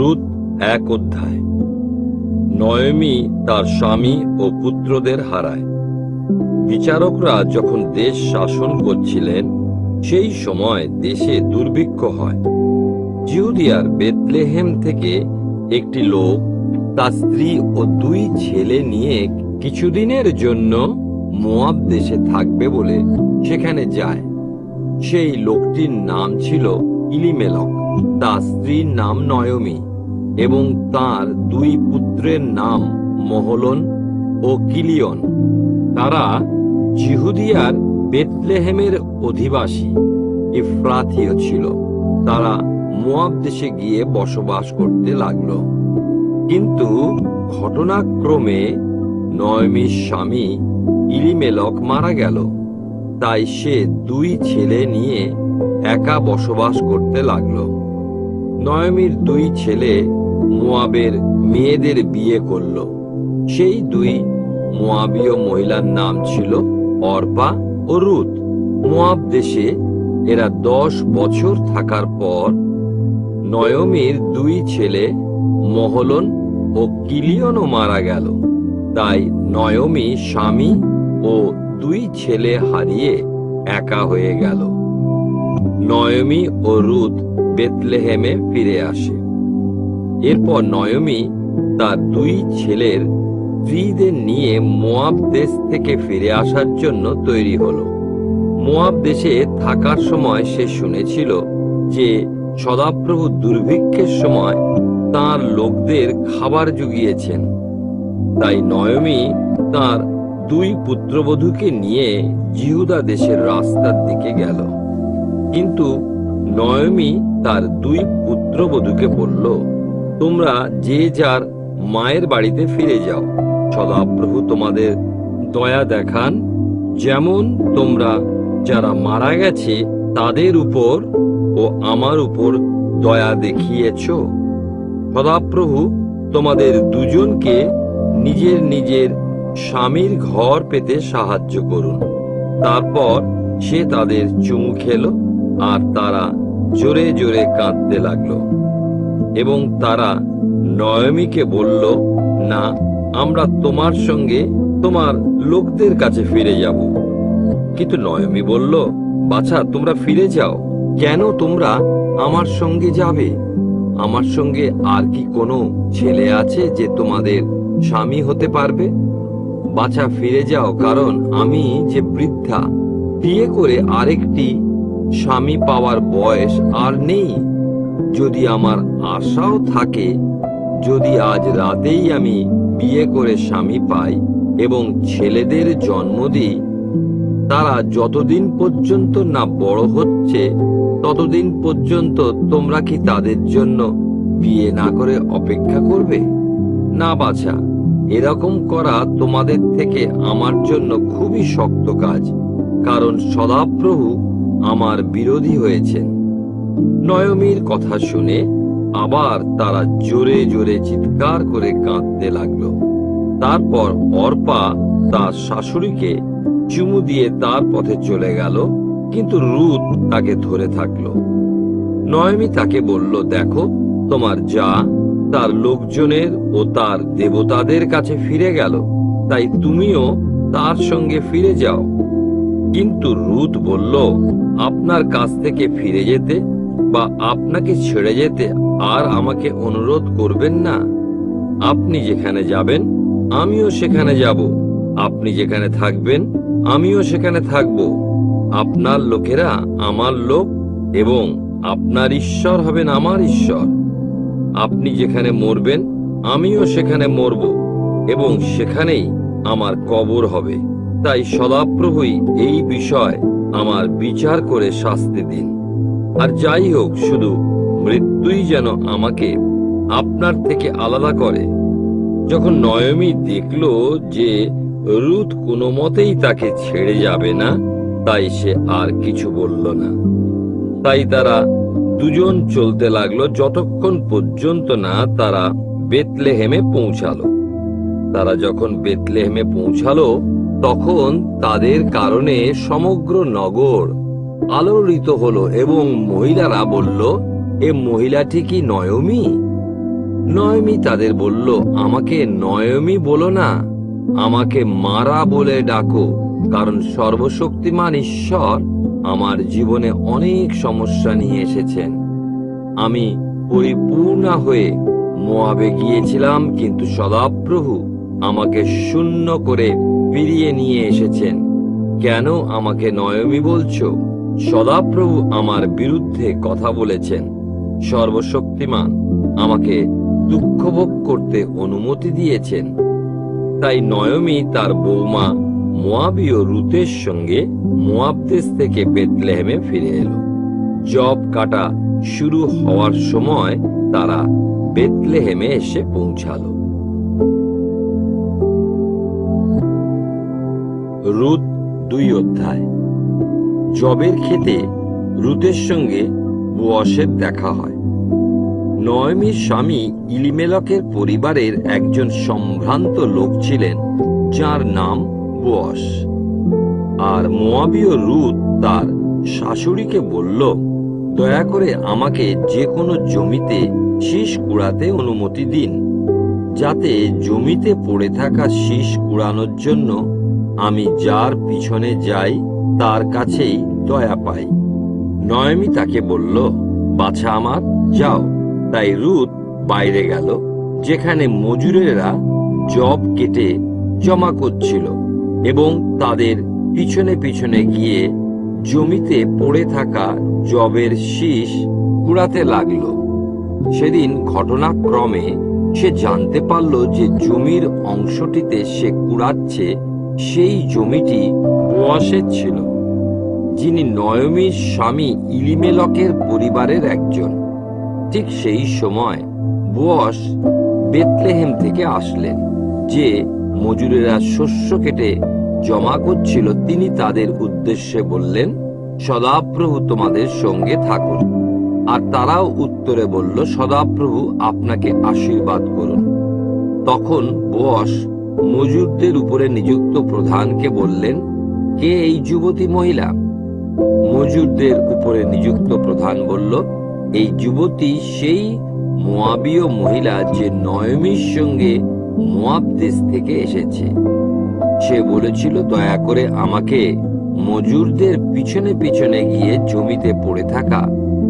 রুত এক অধ্যায়। নয়মি তার স্বামী ও পুত্রদের হারায়। বিচারকরা যখন দেশ শাসন করছিলেন, সেই সময় দেশে দুর্ভিক্ষ হয়। জিহুদিয়ার বেতলেহেম থেকে একটি লোক তার স্ত্রী ও দুই ছেলে নিয়ে কিছুদিনের জন্য মোয়াব দেশে থাকবে বলে সেখানে যায়। সেই লোকটির নাম ছিল ইলিমেলক। তার স্ত্রীর নাম নয়মি। এবং তার দুই পুত্রের নাম মহলন ও কিলিয়ন। তারা জিহুদিয়ার বেতলেহেমের অধিবাসী, ইফ্রাথীয় ছিল। তারা মোয়াব দেশে গিয়ে বসবাস করতে লাগল। কিন্তু ঘটনাক্রমে নয়মির স্বামী ইলিমেলক মারা গেল। তাই সে দুই ছেলে নিয়ে একা বসবাস করতে লাগল। নয়মির দুই ছেলে মোয়াবের মেয়েদের বিয়ে করল। সেই দুই মোয়াবীয় মহিলার নাম ছিল অর্পা ও রুত। মোয়াব দেশে এরা দশ বছর থাকার পর নয়মির দুই ছেলে মহলন ও কিলিয়নও মারা গেল। তাই নয়মি স্বামী ও দুই ছেলে হারিয়ে একা হয়ে গেল। নয়মি ও রুত বেতলেহেমে ফিরে আসে। এরপর নয়মি তার দুই ছেলের স্ত্রীদের নিয়ে মোয়াব দেশ থেকে ফিরে আসার জন্য তৈরি হলো। মোয়াব দেশে থাকার সময় সে শুনেছিল যে সদাপ্রভু দুর্ভিক্ষের সময় তার লোকদের খাবার জুগিয়েছেন। তাই নয়মি তার দুই পুত্রবধূকে নিয়ে জিহুদা দেশের রাস্তার দিকে গেল। কিন্তু নয়মি তার দুই পুত্রবধূকে বলল তোমরা যে যার মায়ের বাড়িতে ফিরে যাও। সদাপ্রভু তোমাদের দয়া দেখান, যেমন তোমরা যারা মারা গেছে তাদের উপর ও আমার উপর দয়া দেখিয়েছ। সদাপ্রভু তোমাদের দুজনকে নিজের নিজের স্বামীর ঘর পেতে সাহায্য করুন। তারপর সে তাদের চুমু খেল আর তারা জোরে জোরে কাঁদতে লাগল। এবং তারা নয়মিকে বলল, না, আমরা তোমার সঙ্গে তোমার লোকদের কাছে ফিরে যাব। কিন্তু নয়মি বলল, বাছা, তোমরা ফিরে যাও। কেন তোমরা আমার সঙ্গে যাবে? আমার সঙ্গে আর কি কোনো ছেলে আছে যে তোমাদের স্বামী হতে পারবে? বাছা, ফিরে যাও, কারণ আমি যে বৃদ্ধা, বিয়ে করে আরেকটি স্বামী পাওয়ার বয়স আর নেই। যদি আমার আশাও থাকে যদি আজ রাতেই আমি বিয়ে করে স্বামী পাই এবং ছেলেদের জন্ম দিই, তারা যতদিন পর্যন্ত না বড় হচ্ছে, ততদিন পর্যন্ত তোমরা কি তাদের জন্য বিয়ে না করে অপেক্ষা করবে? না বাছা, এরকম করা তোমাদের থেকে আমার জন্য খুবই শক্ত কাজ, কারণ সদাপ্রভু আমার বিরোধী হয়েছেন। নয়মির কথা শুনে আবার তারা জোরে জোরে চিৎকার করে কাঁদতে লাগল। তারপর অর্পা তার শাশুড়িকে চুমু দিয়ে তার পথে চলে গেল, কিন্তু রুত তাকে ধরে থাকল। নয়মি তাকে বলল, দেখো, তোমার যা, তার লোকজনের ও তার দেবতাদের কাছে ফিরে গেল, তাই তুমিও তার সঙ্গে ফিরে যাও। কিন্তু রুত বলল, আপনার কাছ থেকে ফিরে যেতে বা আপনাকে ছেড়ে যেতে আর আমাকে অনুরোধ করবেন না। আপনি যেখানে যাবেন, আমিও সেখানে যাব। আপনি যেখানে থাকবেন, আমিও সেখানে থাকব। আপনার লোকেরা আমার লোক এবং আপনার ঈশ্বর হবেন আমার ঈশ্বর। আপনি যেখানে মরবেন, আমিও সেখানে মরব এবং সেখানেই আমার কবর হবে। তাই সদাপ্রভুই এই বিষয় আমার বিচার করে শাস্তি দিন। আর যাই হোক, শুধু মৃত্যুই যেন আমাকে আপনার থেকে আলাদা করে। যখন নয়মি দেখল যে রুথ কোনো মতেই তাকে ছেড়ে যাবে না, তাই সে আর কিছু বলল না। তাই তারা দুজন চলতে লাগল, যতক্ষণ পর্যন্ত না তারা বেতলেহেমে পৌঁছালো। তারা যখন বেতলেহেমে পৌঁছালো, তখন তাদের কারণে সমগ্র নগর আলোড়িত হলো এবং মহিলারা বলল, এ মহিলাটি কি নয়মি? নয়মি তাদের বলল, আমাকে নয়মি বলো না, আমাকে মারা বলে ডাকো, কারণ সর্বশক্তিমান ঈশ্বর আমার জীবনে অনেক সমস্যা নিয়ে এসেছেন। আমি পরিপূর্ণা হয়ে মোয়াবে গিয়েছিলাম, কিন্তু সদাপ্রভু আমাকে শূন্য করে ফিরিয়ে নিয়ে এসেছেন। কেন আমাকে নয়মি বলছো? সদাপ্রভু আমার বিরুদ্ধে কথা বলেছেন। সর্বশক্তিমান, আমাকে দুঃখভোগ করতে অনুমতি দিয়েছেন। তাই নয়মি তার বৌমা মোয়াবীয় রুতের সঙ্গে মোয়াব দেশ থেকে বেতলেহেমে ফিরে এলো। জব কাটা শুরু হওয়ার সময় তারা বেতলেহেমে এসে পৌঁছালো। রুত দুই অধ্যায়। জবের খেতে রুতের সঙ্গে বুয়সের দেখা হয়। নয়মির স্বামী ইলিমেলকের পরিবারের একজন সম্ভ্রান্ত লোক ছিলেন, যার নাম বুয়স আর মোয়াবীয় রুত তার শাশুড়িকে বলল, দয়া করে আমাকে যে কোনো জমিতে শীষ কুড়াতে অনুমতি দিন। যাতে জমিতে পড়ে থাকা শীষ কুড়ানোর জন্য আমি যার পিছনে যাই তার কাছেই দয়া পাই। নয়মি তাকে বলল, বাছা আমার, যাও। তাই রুত বাইরে গেল, যেখানে মজুরেরা জব কেটে জমা করছিল এবং তাদের পিছনে পিছনে গিয়ে জমিতে পড়ে থাকা জবের শীষ কুড়াতে লাগল। সেদিন ঘটনাক্রমে সে জানতে পারল যে জমির অংশটিতে সে কুড়াচ্ছে, সেই জমিটি বোয়াসের ছিল। যিনি নয়মীর স্বামী ইলিমেলকের পরিবারের একজন। ঠিক সেই সময় বোয়াস বেতলেহেম থেকে আসলেন, যে মজুরেরা শস্য কেটে জমা করছিল। তিনি তাদের উদ্দেশ্যে বললেন, সদাপ্রভু তোমাদের সঙ্গে থাকুন। আর তারাও উত্তরে বলল, সদাপ্রভু আপনাকে আশীর্বাদ করুন। তখন বোয়াস মজুরদের উপরে নিযুক্ত প্রধানকে বললেন, কে এই যুবতী মহিলা? মজুরদের উপরে নিযুক্ত প্রধান বলল, এই যুবতী সেই মোয়াবীয় মহিলা যে নয়মির সঙ্গে মোয়াব দেশ থেকে এসেছে। সে বলেছিল, দয়া করে আমাকে মজুরদের পিছনে পিছনে গিয়ে জমিতে পড়ে থাকা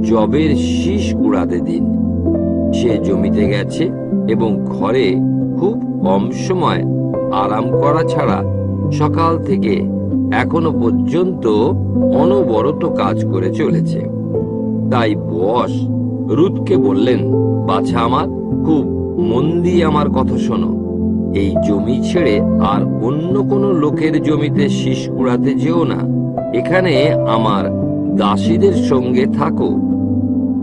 জবের শীষ কুড়াতে দিন। সে জমিতে গেছে এবং ঘরে খুব কম সময় আরাম করা ছাড়া সকাল থেকে এখনও পর্যন্ত অনবরত কাজ করে চলেছে। তাই বস রুদকে বললেন, বাছা আমার, খুব মন দিয়ে আমার কথা শোনো। এই জমি ছেড়ে আর অন্য কোনো লোকের জমিতে শীষ কুড়াতে যেও না। এখানে আমার দাসীদের সঙ্গে থাকো।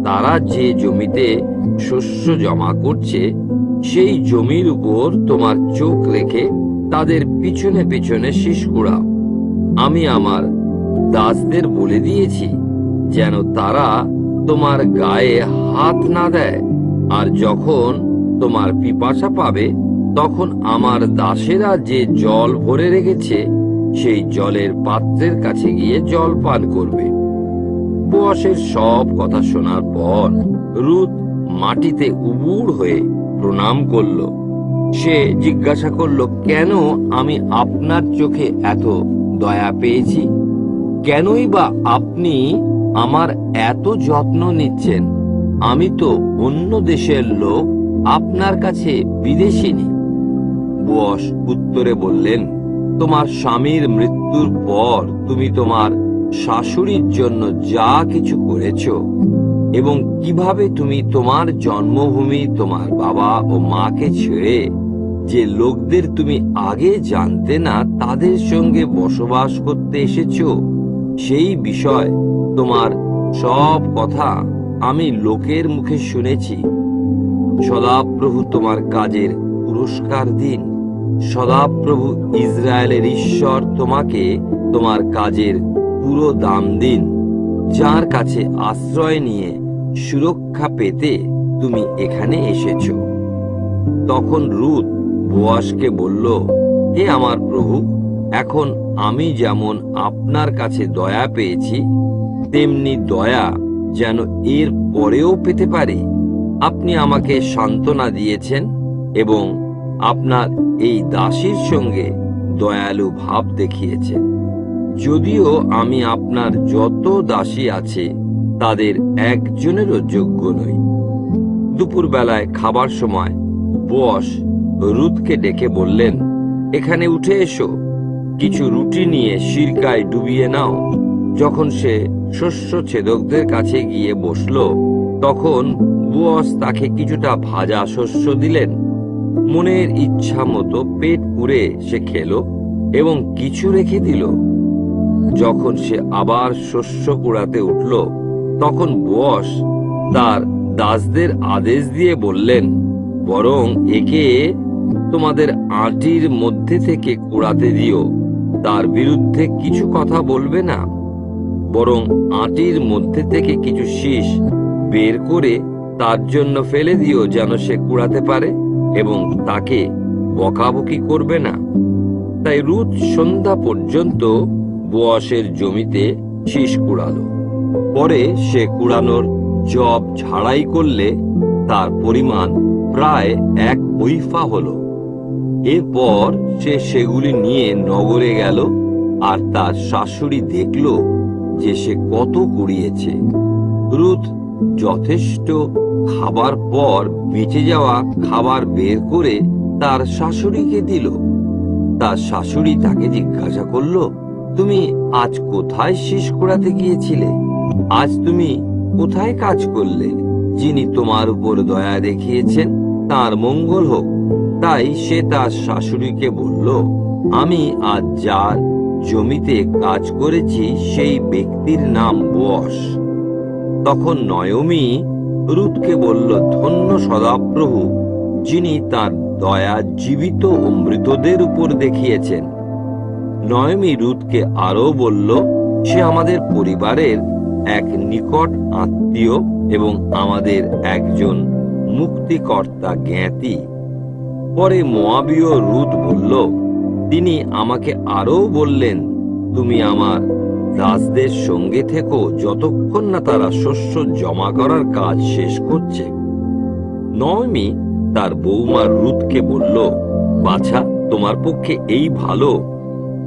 তারা যে জমিতে শস্য জমা করছে, সেই জমির উপর তোমার চোখ রেখে তাদের পিছনে পিছনে শীষ কুড়াও। আমি আমার দাসদের বলে দিয়েছি, যেন তারা তোমার গায়ে হাত না দেয়। আর যখন তোমার পিপাসা পাবে, তখন আমার দাসেরা যে জল ভরে রেখেছে, সেই জলের পাত্রের কাছে গিয়ে জল পান করবে। বসের সব কথা শোনার পর রুদ মাটিতে উবুড় হয়ে প্রণাম করল। সে জিজ্ঞাসা করল, কেন আমি আপনার চোখে এত দয়া পেয়েছি। কেনই বা আপনি আমার এত যত্ন নিচ্ছেন? আমি তো অন্য দেশের লোক, আপনার কাছে বিদেশিনী। বস উত্তরে বললেন, তোমার স্বামীর মৃত্যুর পর তুমি তোমার শাশুড়ির জন্য যা কিছু করেছ এবং কীভাবে তুমি তোমার জন্মভূমি, তোমার বাবা ও মাকে ছেড়ে যে লোকদের তুমি আগে জানতে না তাদের সঙ্গে বসবাস করতে এসেছ, সেই বিষয় তোমার সব কথা আমি লোকের মুখে শুনেছি। সদাপ্রভু তোমার কাজের পুরস্কার দিন। সদাপ্রভু ইসরায়েলের ঈশ্বর তোমাকে তোমার কাজের পুরো দাম দিন। যার কাছে আশ্রয় নিয়ে সুরক্ষা পেতে তুমি এখানে এসেছ। তখন রুদ বোয়াসকে বলল, হে আমার প্রভু, এখন আমি যেমন আপনার কাছে দয়া পেয়েছি, তেমনি দয়া যেন এর পরেও পেতে পারি। আপনি আমাকে সান্ত্বনা দিয়েছেন এবং আপনার এই দাসীর সঙ্গে দয়ালু ভাব দেখিয়েছেন। যদিও আমি আপনার যত দাসী আছে, তাদের একজনেরও যোগ্য নই। দুপুরবেলায় খাবার সময় বস রুথকে ডেকে বললেন, এখানে উঠে এসো। কিছু রুটি নিয়ে সিরকায় ডুবিয়ে নাও। যখন সে শস্য ছেদকদের কাছে গিয়ে বসল, তখন বুয়স তাকে কিছুটা ভাজা শস্য দিলেন। মনের ইচ্ছা মতো পেট পুরে সে খেলো এবং কিছু রেখে দিল। যখন সে আবার শস্য কুড়াতে উঠল, তখন বস তার দাসদের আদেশ দিয়ে বললেন, বরং একে তোমাদের আটির মধ্যে থেকে কুড়াতে দিও, তার বিরুদ্ধে কিছু কথা বলবে না। বরং আটির মধ্যে থেকে কিছু শীষ বের করে তার জন্য ফেলে দিও যেন সে কুড়াতে পারে এবং তাকে বকাবকি করবে না। তাই রুথ সন্ধ্যা পর্যন্ত বোয়াসের জমিতে শীষ কুড়ালো। পরে সে কুড়ানোর জব ঝাড়াই করলে তার পরিমাণ প্রায় এক ঐফা হলো। এরপর সে সেগুলি নিয়ে নগরে গেল, আর তার শাশুড়ি দেখল যে সে কত কুড়িয়েছে। রুথ যথেষ্ট খাবার পর বেঁচে যাওয়া খাবার বের করে তার শাশুড়িকে দিল। তার শাশুড়ি তাকে জিজ্ঞাসা করল, তুমি আজ কোথায় শেষ করাতে গিয়েছিলে? আজ তুমি কোথায় কাজ করলে? যিনি তোমার উপর দয়া দেখিয়েছেন, তার মঙ্গল হোক। তাই সে তার শাশুড়িকে বলল, আমি আজ যার জমিতে কাজ করেছি, সেই ব্যক্তির নাম বস তখন নয়মি রুথকে বলল, ধন্য সদাপ্রভু, যিনি তার দয়া জীবিত ও মৃতদের উপর দেখিয়েছেন। নয়মি রুথকে আরও বলল, সে আমাদের পরিবারের এক নিকট আত্মীয় এবং আমাদের একজন মুক্তিকর্তা জ্ঞাতি। পরে মোয়াবীয় রুদ বলল, তিনি আমাকে আরও বললেন, তুমি আমার দাসদের সঙ্গে থেকো যতক্ষণ না তারা শস্য জমা করার কাজ শেষ করছে। নয়মি তার বৌমা রুদকে বলল, বাছা, তোমার পক্ষে এই ভালো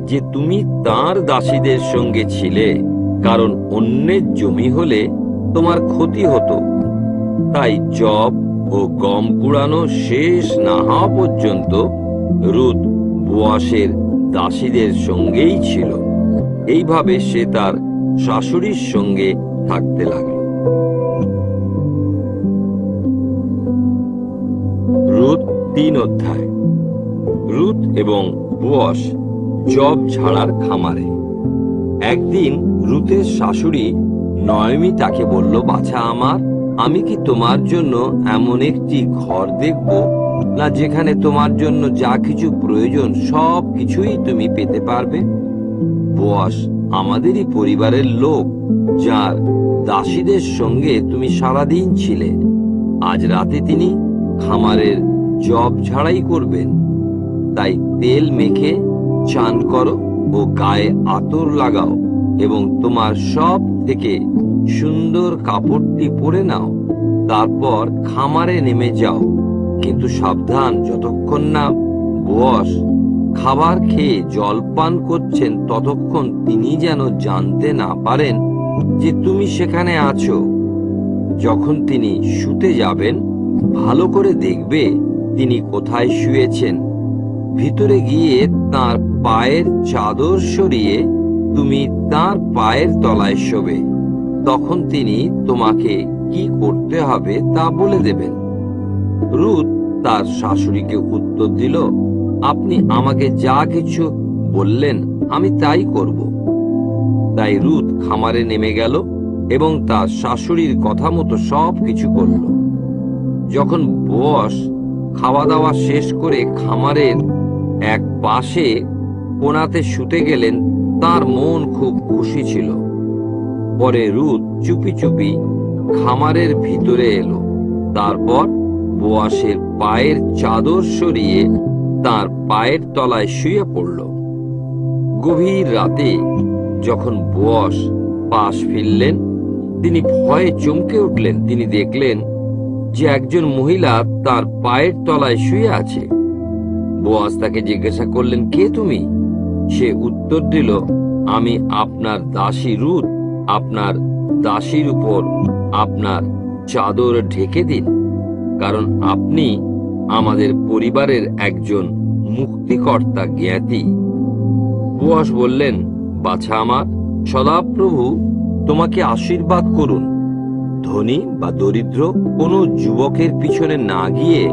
যে তুমি তার দাসীদের সঙ্গে ছিলে, কারণ অন্যের জমি হলে তোমার ক্ষতি হতো। তাই জব ও গম কুড়ানো শেষ না হওয়া পর্যন্ত রুদ বোয়াসের দাসীদের সঙ্গেই ছিল। এইভাবে সে তার শাশুড়ির সঙ্গে থাকতে লাগল। রুদ তিন অধ্যায়। রুদ এবং বোয়াস জব ঝাড়ার খামারে। একদিন রুতের শাশুড়ি নয়মি তাকে বলল, বাছা আমার আমি কি তোমার জন্য এমন একটি ঘর দেখব? না, যেখানে তোমার জন্য যা কিছু প্রয়োজন, সব কিছুই তুমি পেতে পারবে? বস আমাদেরই পরিবারের লোক, যার দাসীদের সঙ্গে তুমি সারাদিন ছিলে, আজ রাতে তিনি খামারের জব ঝাড়াই করবেন। তাই তেল মেখে চান করো ও গায়ে আতর লাগাও এবং তোমার সব থেকে সুন্দর কাপড়টি পরে নাও, তারপর খামারে নেমে যাও। কিন্তু সাবধান, যতক্ষণ না বস খাবার খেয়ে জলপান করছেন, ততক্ষণ তিনি যেন জানতে না পারেন যে তুমি সেখানে আছো। যখন তিনি শুতে যাবেন, ভালো করে দেখবে তিনি কোথায় শুয়েছেন। ভিতরে গিয়ে তার পায়ের চাদর সরিয়ে তুমি তার পায়ের তলায় শোবে। তখন তিনি তোমাকে কি করতে হবে তা বলে দেবেন। রুথ তার শাশুড়িকে উত্তর দিল, আপনি আমাকে যা কিছু বললেন, আমি তাই করব। তাই রুথ খামারে নেমে গেল এবং তার শাশুড়ির কথা মতো সব কিছু করল। যখন বস খাওয়া দাওয়া শেষ করে খামারের এক পাশে কোনাতে শুতে গেলেন, তার মন খুব খুশি ছিল। পরে রুদ চুপি চুপি খামারের ভিতরে এলো। তারপর বোয়াসের পায়ের চাদর সরিয়ে তার পায়ের তলায় শুয়ে পড়ল। গভীর রাতে যখন বোয়াস পাশ ফিরলেন, তিনি ভয়ে চমকে উঠলেন। তিনি দেখলেন যে একজন মহিলা তার পায়ের তলায় শুয়ে আছে। বোয়াজ তাকে জিজ্ঞাসা করলেন, কে তুমি? সে উত্তর দিল, আমি আপনার দাসী রুত আপনার দাসীর উপর আপনার চাদর ঢেকে দিন, কারণ আপনি আমাদের পরিবারের একজন মুক্তিকর্তা জ্ঞাতি। বোয়াস বললেন, বাছা আমার, সদাপ্রভু তোমাকে আশীর্বাদ করুন। ধনী বা দরিদ্র কোনো যুবকের পিছনে না গিয়ে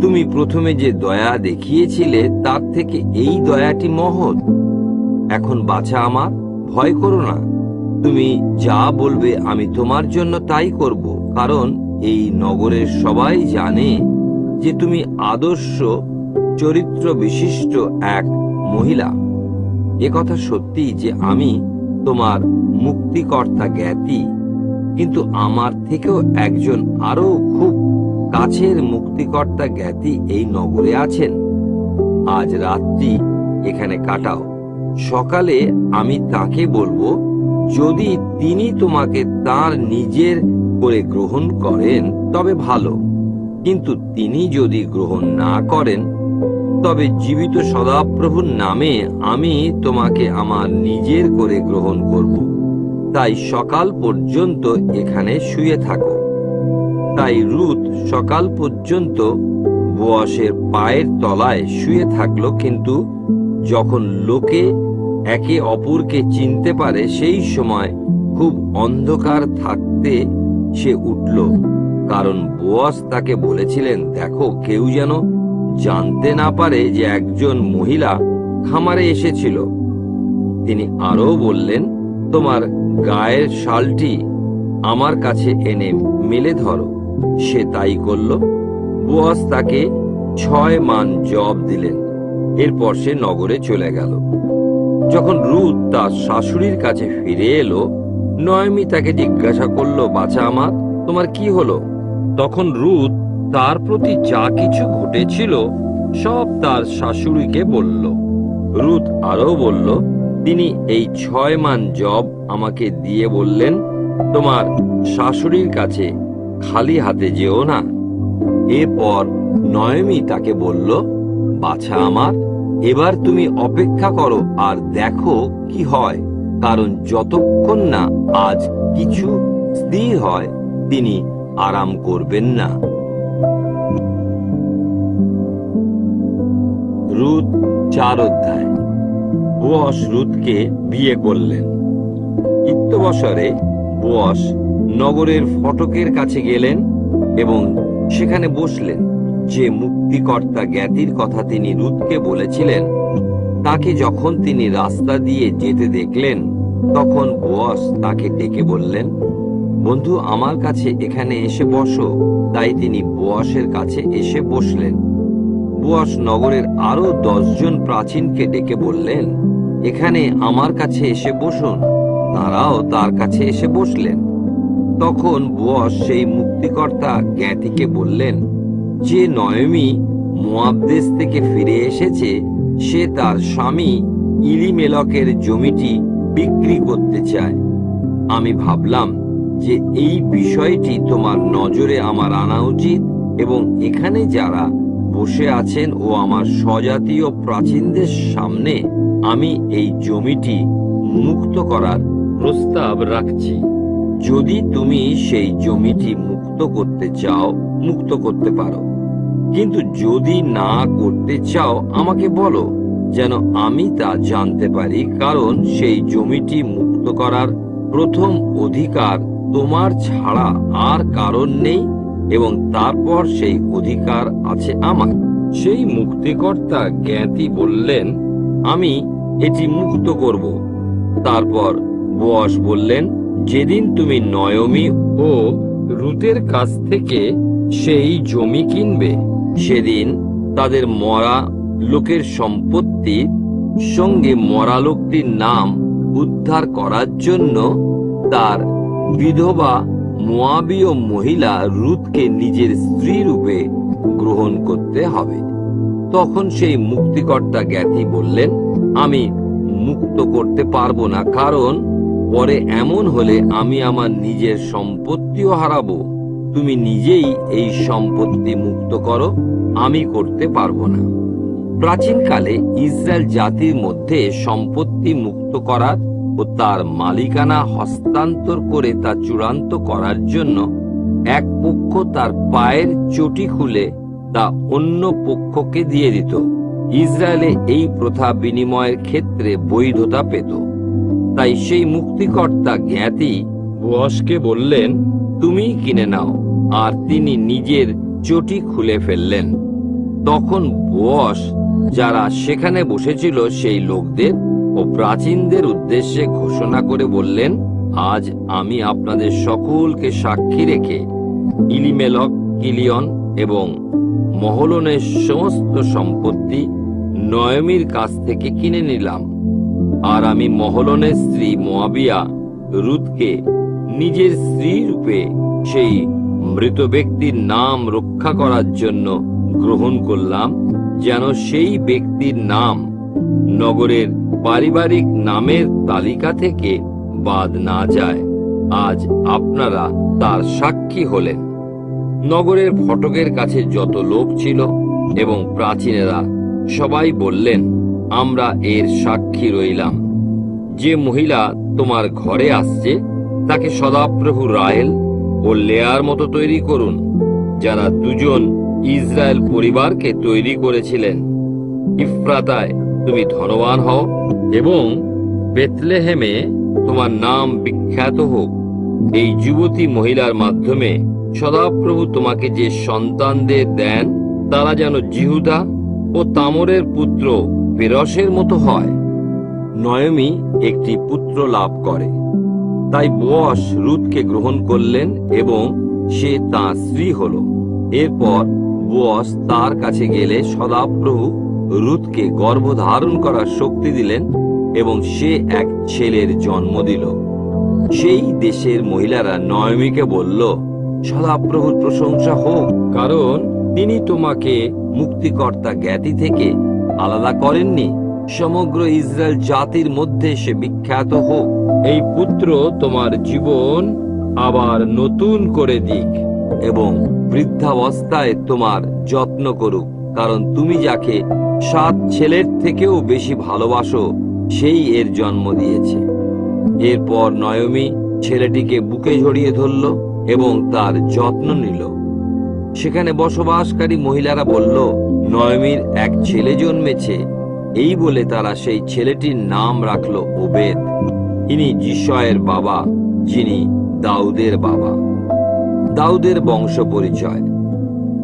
তুমি প্রথমে যে দয়া দেখিয়েছিলে, তার থেকে এই দয়াটি মহৎ। এখন বাছা আমার, ভয় করো না। তুমি যা বলবে আমি তোমার জন্য তাই করব। কারণ এই নগরের সবাই জানে যে তুমি আদর্শ চরিত্র বিশিষ্ট এক মহিলা। কথা সত্যি যে আমি তোমার মুক্তিকর্তা জ্ঞাতি, কিন্তু আমার থেকেও একজন আরও খুব কাছের মুক্তিকর্তা জ্ঞাতি এই নগরে আছেন। আজ রাত্রি এখানে কাটাও। সকালে আমি তাকে বলব যদি তিনি তোমাকে তার নিজের করে গ্রহণ করেন, তবে ভালো। কিন্তু তিনি যদি গ্রহণ না করেন, তবে জীবিত সদাপ্রভুর নামে আমি তোমাকে আমার নিজের করে গ্রহণ করব। তাই সকাল পর্যন্ত এখানে শুয়ে থাকো। তাই রুত সকাল পর্যন্ত বোয়াসের পায়ের তলায় শুয়ে থাকল, কিন্তু যখন লোকে একে অপরকে চিনতে পারে, সেই সময় খুব অন্ধকার থাকতে সে উঠল। কারণ বোয়াস তাকে বলেছিলেন, দেখো, কেউ যেন জানতে না পারে যে একজন মহিলা খামারে এসেছিল। তিনি আরও বললেন, তোমার গায়ের শালটি আমার কাছে এনে মেলে ধরো। সে তাই করল। বোয়াস তাকে ছয় মান জব দিলেন। এরপর সে নগরে চলে গেল। যখন রুদ তার শাশুড়ির কাছে ফিরে এলো, নয়মি তাকে জিজ্ঞাসা করল, বাছা আমার তোমার কি হলো? তখন রুদ তার প্রতি যা কিছু ঘটেছিল, সব তার শাশুড়িকে বলল। রুদ আরও বলল, তিনি এই ছয় মান জব আমাকে দিয়ে বললেন, তোমার শাশুড়ির কাছে খালি হাতে যেও না। এরপর নয়মি তাকে বলল, বাছা আমার এবার তুমি অপেক্ষা করো আর দেখো কি হয়। কারণ যতক্ষণ না আজ কিছু স্থির হয়, তিনি আরাম করবেন না। রুদ চার অধ্যায়। বোয়াস রুদকে বিয়ে করলেন। ইত্যবসরে বোয়াস নগরের ফটকের কাছে গেলেন এবং সেখানে বসলেন। যে মুক্তিকর্তা জ্ঞাতির কথা তিনি রুদকে বলেছিলেন, তাকে যখন তিনি রাস্তা দিয়ে যেতে দেখলেন, তখন বস তাকে ডেকে বললেন, বন্ধু, আমার কাছে এখানে এসে বসো। তাই তিনি বোয়াসের কাছে এসে বসলেন। বোয়াস নগরের আরও দশজন প্রাচীনকে ডেকে বললেন, এখানে আমার কাছে এসে বসুন। তারাও তার কাছে এসে বসলেন। তখন বোয়াস সেই মুক্তিকর্তা জ্ঞাতিকে বললেন যে নয়মি মোয়াব দেশ থেকে ফিরে এসেছে, সে তার স্বামী ইলিমেলকের জমিটি বিক্রি করতে চায়। আমি ভাবলাম যে এই বিষয়টি তোমার নজরে আমার আনা উচিত এবং এখানে যারা বসে আছেন ও আমার স্বজাতীয় প্রাচীনদের সামনে আমি এই জমিটি মুক্ত করার প্রস্তাব রাখছি। যদি তুমি সেই জমিটি মুক্ত করতে চাও, মুক্ত করতে পারো। কিন্তু যদি না করতে চাও, আমাকে বলো, যেন আমি তা জানতে পারি, কারণ সেই জমিটি মুক্ত করার প্রথম অধিকার তোমার ছাড়া আর কারণ নেই, এবং তারপর সেই অধিকার আছে আমার। সেই মুক্তিকর্তা জ্ঞাতি বললেন, আমি এটি মুক্ত করব। তারপর বোয়াস বললেন, যেদিন তুমি নয়মি ও রুতের কাছ থেকে সেই জমি কিনবে। সেদিন তাদের মরা লোকের সম্পত্তি সঙ্গে মরা লোকটির নাম উদ্ধার করার জন্য তার বিধবা মোয়াবীয় মহিলা রুতকে নিজের স্ত্রী রূপে গ্রহণ করতে হবে। তখন সেই মুক্তিকর্তা জ্ঞাতি বললেন, আমি মুক্ত করতে পারব না, কারণ পরে এমন হলে আমি আমার নিজের সম্পত্তিও হারাবো। তুমি নিজেই এই সম্পত্তি মুক্ত করো, আমি করতে পারব না। প্রাচীনকালে ইসরায়েল জাতির মধ্যে সম্পত্তি মুক্ত করার ও তার মালিকানা হস্তান্তর করে তা চূড়ান্ত করার জন্য এক পক্ষ তার পায়ের চটি খুলে তা অন্য পক্ষকে দিয়ে দিত। ইসরায়েলে এই প্রথা বিনিময়ের ক্ষেত্রে বৈধতা পেত। তাই সেই মুক্তিকর্তা জ্ঞাতি বোয়াসকে বললেন তুমি কিনে নাও। আর তিনি নিজের চটি খুলে ফেললেন। তখন বস, যারা সেখানে বসেছিল সেই লোকদের ও প্রাচীনদের উদ্দেশ্যে ঘোষণা করে বললেন, আজ আমি আপনাদের সকলকে সাক্ষী রেখে ইলিমেলক, কিলিয়ন এবং মহলনের সমস্ত সম্পত্তি নয়মির কাছ থেকে কিনে নিলাম। আর আমি মহলনের স্ত্রী মোয়াবিয়া রুদকে নিজের স্ত্রী রূপে সেই মৃত ব্যক্তির নাম রক্ষা করার জন্য গ্রহণ করলাম, যেন সেই ব্যক্তির নাম নগরের পারিবারিক নামের তালিকা থেকে বাদ না যায়। আজ আপনারা তার সাক্ষী হলেন। নগরের ফটকের কাছে যত লোক ছিল এবং প্রাচীনেরা সবাই বললেন, আমরা এর সাক্ষী রইলাম। যে মহিলা তোমার ঘরে আসছে তাকে সদাপ্রভু রায়েল ও লেয়ার মতো তৈরি করুন, যারা দুজন ইসরায়েল পরিবারকে তৈরি করেছিলেন। ইফ্রাতায়, তুমি ধনবান হও এবং বেথলেহেমে তোমার নাম বিখ্যাত হোক। এই যুবতী মহিলার মাধ্যমে সদাপ্রভু তোমাকে যে সন্তানদের দেন, তারা যেন জিহুদা ও তামরের পুত্র পেরসের মতো হয়। নয়মি একটি পুত্র লাভ করে। তাই বস রুথকে গ্রহণ করলেন এবং সে তাঁর স্ত্রী হল। এরপর বস তার কাছে গেলে সদাপ্রভু রুথকে গর্ভধারণ করার শক্তি দিলেন এবং সে এক ছেলের জন্ম দিল। সেই দেশের মহিলারা নয়মিকে বলল, সদাপ্রভুর প্রশংসা হোক, কারণ তিনি তোমাকে মুক্তিকর্তা জ্ঞাতি থেকে আলাদা করেননি। সমগ্র ইসরায়েল জাতির মধ্যে সে বিখ্যাত হোক। এই পুত্র তোমার জীবন আবার নতুন করে দিক এবং বৃদ্ধাবস্থায় তোমার যত্ন করুক। কারণ তুমি যাকে সাত ছেলের থেকেও বেশি ভালোবাসো, সেই এর জন্ম দিয়েছে। এরপর নয়মি ছেলেটিকে বুকে জড়িয়ে ধরল এবং তার যত্ন নিল। সেখানে বসবাসকারী মহিলারা বলল, নয়মির এক ছেলে জন্মেছে এই বলে তারা সেই ছেলেটির নাম রাখল ওবেদ। ইনি যিশয়ের বাবা, যিনি দাউদের বাবা। দাউদের বংশ পরিচয়।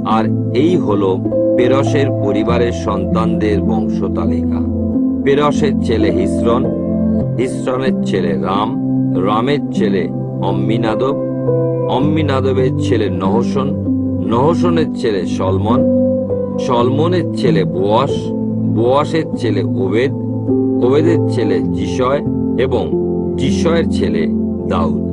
আর এই হল পেরসের পরিবারের সন্তানদের বংশ তালিকা পেরসের ছেলে হিসরন, হিসরনের ছেলে রাম, রামের ছেলে অম্মিনাদব, অম্মিনাদবের ছেলে নহসন, নহসনের ছেলে সলমন, সলমনের ছেলে বোয়াস বোয়াসের ছেলে ওবেদ ওবেদের ছেলে জিসয় এবং জিসয়ের ছেলে দাউদ।